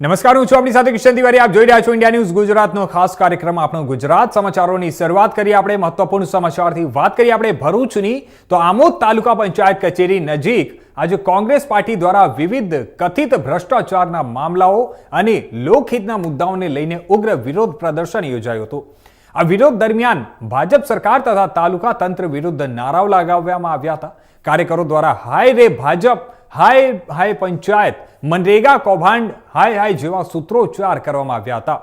નમસ્કાર, હું છું આપણી સાથે કિશન તિવારી. આપ જોઈ રહ્યા છો ઇન્ડિયા ન્યૂઝ ગુજરાતનો ખાસ કાર્યક્રમ, આપણો ગુજરાત સમાચારોની શરૂઆત કરીએ આપણે. મહત્વપૂર્ણ સમાચારથી વાત કરીએ આપણે ભરૂચની. તો આમોદ તાલુકા પંચાયત કચેરી નજીક આજે કોંગ્રેસ પાર્ટી દ્વારા વિવિધ કથિત ભ્રષ્ટાચારના મામલાઓ અને લોકહિતના મુદ્દાઓને લઈને ઉગ્ર વિરોધ પ્રદર્શન યોજાયું હતું. આ વિરોધ દરમિયાન ભાજપ સરકાર તથા તાલુકા તંત્ર વિરુદ્ધ નારાઓ લગાવવામાં આવ્યા હતા. કાર્યકરો દ્વારા હાય રે ભાજપ હાય હાય પંચાયત. મનરેગા કૌભાંડ, હાય હાય જેવા સૂત્રોચ્ચાર કરવામાં આવ્યા હતા.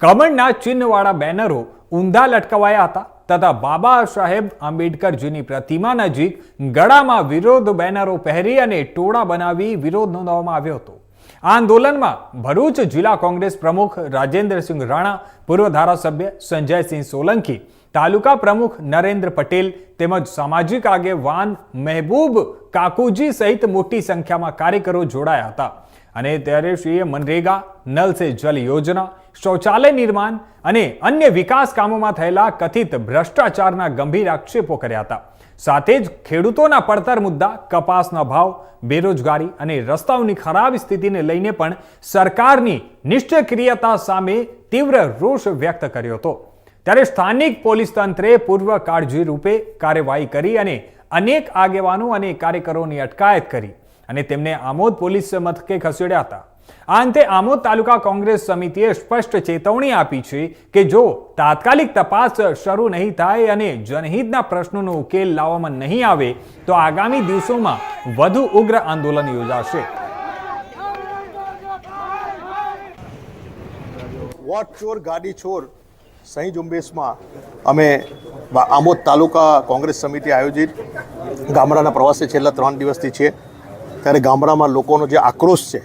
કમળના ચિહ્નવાળા બેનરો ઊંધા લટકાવાયા હતા તથા બાબા સાહેબ આંબેડકરજીની પ્રતિમા નજીક ગળામાં વિરોધ બેનરો પહેરી અને ટોળા બનાવી વિરોધ નોંધાવવામાં આવ્યો હતો. આ આંદોલનમાં ભરૂચ જિલ્લા કોંગ્રેસ પ્રમુખ રાજેન્દ્રસિંહ રાણા, પૂર્વ ધારાસભ્ય સંજયસિંહ સોલંકી તાલુકા પ્રમુખ નરેન્દ્ર પટેલ તેમજ સામાજિક આગેવાન મહેબૂબ કાકુજી સહિત મોટી સંખ્યામાં કાર્યકરો જોડાયા હતા. અને ત્યારે શ્રીએ મનરેગા નલ સે જલ યોજના, શૌચાલય નિર્માણ અને અન્ય વિકાસ કામોમાં થયેલા કથિત ભ્રષ્ટાચારના ગંભીર આક્ષેપો કર્યા હતા. સાથે જ ખેડૂતોના પડતર મુદ્દા, કપાસના ભાવ, બેરોજગારી અને રસ્તાઓની ખરાબ સ્થિતિને લઈને પણ સરકારની નિષ્ક્રિયતા સામે તીવ્ર રોષ વ્યક્ત કર્યો હતો. ત્યારે સ્થાનિક પોલીસ તંત્રે પૂર્વ કાળજી રૂપે કાર્યવાહી કરી અને અનેક આગેવાનો અને કાર્યકરોની અટકાયત કરી અને તેમને આમોદ પોલીસ મથકે ખસેડ્યા હતા. આ અંતે આમોદ તાલુકા કોંગ્રેસ સમિતિએ સ્પષ્ટ ચેતવણી આપી છે કે જો તાત્કાલિક તપાસ શરૂ નહીં થાય અને જનહિતના પ્રશ્નોનો ઉકેલ લાવવામાં નહીં આવે, તો આગામી દિવસોમાં વધુ ઉગ્ર આંદોલન યોજાશે. વોટ ચોર, ગાડી ચોર સહી ઝુંબેશમાં અમે આમોદ તાલુકા કોંગ્રેસ સમિતિ આયોજિત ગામડાના પ્રવાસે છેલ્લા ત્રણ દિવસથી છે. ત્યારે ગામડામાં લોકોનો જે આક્રોશ છે,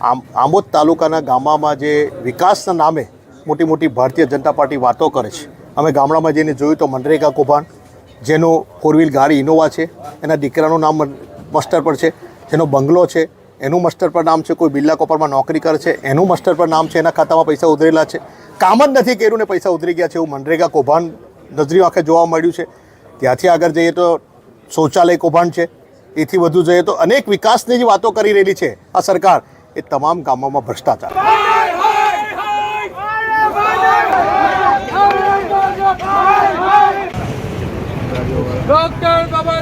આમ આમોદ તાલુકાના ગામડામાં જે વિકાસના નામે મોટી મોટી ભારતીય જનતા પાર્ટી વાતો કરે છે. અમે ગામડામાં જઈને જોયું તો મનરેગા કૌભાંડ, જેનો ફોર વ્હીલ ગાડી ઇનોવા છે, એના દીકરાનું નામ મસ્ટર પર છે, જેનો બંગલો છે, એનું મસ્ટર પર નામ છે, કોઈ બિરલા કોપરમાં નોકરી કરે છે, એનું મસ્ટર પર નામ છે, એના ખાતામાં પૈસા ઉધરેલા છે. કામ જ નથી કર્યું ને પૈસા ઉતરી ગયા છે એવું મનરેગા કૌભાંડ નજરી આંખે જોવા મળ્યું છે. ત્યાંથી આગળ જઈએ તો શૌચાલય કૌભાંડ છે. એથી વધુ જઈએ તો અનેક વિકાસની જે વાતો કરી રહેલી છે આ સરકાર. એ તમામ ગામોમાં ભ્રષ્ટાચાર. ડોક્ટર બાબા